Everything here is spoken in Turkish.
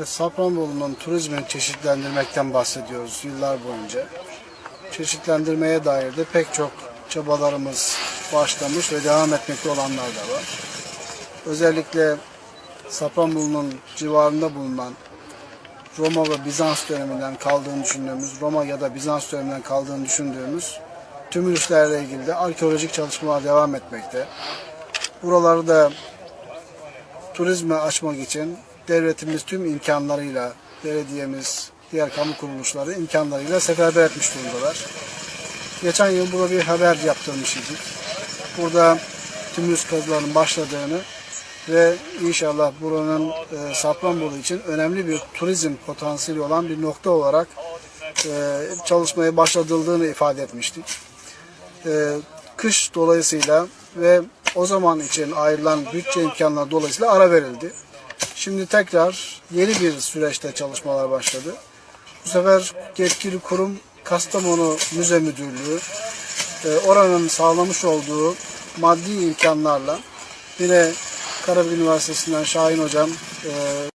Ve Safranbolu'nun turizmini çeşitlendirmekten bahsediyoruz yıllar boyunca. Çeşitlendirmeye dair de pek çok çabalarımız başlamış ve devam etmekte olanlar da var. Özellikle Safranbolu'nun civarında bulunan Roma ve Bizans döneminden kaldığını düşündüğümüz, Roma ya da Bizans döneminden kaldığını düşündüğümüz tüm üslerle ilgili de arkeolojik çalışmalar devam etmekte. Buraları da turizme açmak için devletimiz tüm imkanlarıyla, belediyemiz, diğer kamu kuruluşları imkanlarıyla seferber etmiş durumdalar. Geçen yıl burada bir haber yaptırmış idik. Burada tümüs kazılarının başladığını ve inşallah buranın e, Safranbolu için önemli bir turizm potansiyeli olan bir nokta olarak e, çalışmaya başlatıldığını ifade etmiştik. E, kış dolayısıyla ve o zaman için ayrılan bütçe imkanları dolayısıyla ara verildi. Şimdi tekrar yeni bir süreçte çalışmalar başladı. Bu sefer yetkili kurum Kastamonu Müze Müdürlüğü e, oranın sağlamış olduğu maddi imkanlarla yine Karabük Üniversitesi'nden Şahin Hocam, e,